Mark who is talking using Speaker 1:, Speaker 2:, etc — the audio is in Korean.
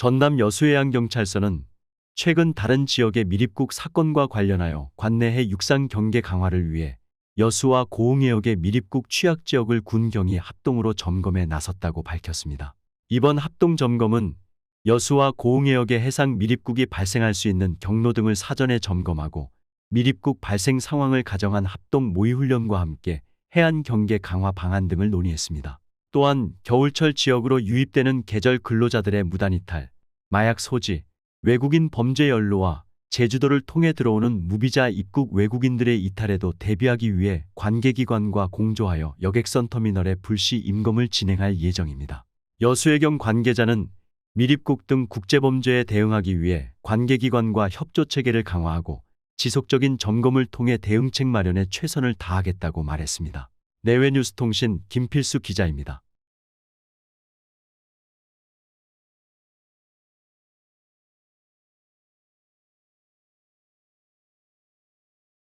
Speaker 1: 전남 여수해양경찰서는 최근 다른 지역의 미립국 사건과 관련하여 관내해 육상 경계 강화를 위해 여수와 고흥해역의 미립국 취약 지역을 군경이 합동으로 점검에 나섰다고 밝혔습니다. 이번 합동 점검은 여수와 고흥해역의 해상 미립국이 발생할 수 있는 경로 등을 사전에 점검하고 미립국 발생 상황을 가정한 합동 모의훈련과 함께 해안 경계 강화 방안 등을 논의했습니다. 또한 겨울철 지역으로 유입되는 계절 근로자들의 무단 이탈, 마약 소지, 외국인 범죄 연루와 제주도를 통해 들어오는 무비자 입국 외국인들의 이탈에도 대비하기 위해 관계기관과 공조하여 여객선 터미널의 불시 임검을 진행할 예정입니다. 여수해경 관계자는 미립국 등 국제범죄에 대응하기 위해 관계기관과 협조 체계를 강화하고 지속적인 점검을 통해 대응책 마련에 최선을 다하겠다고 말했습니다. 내외뉴스통신 김필수 기자입니다.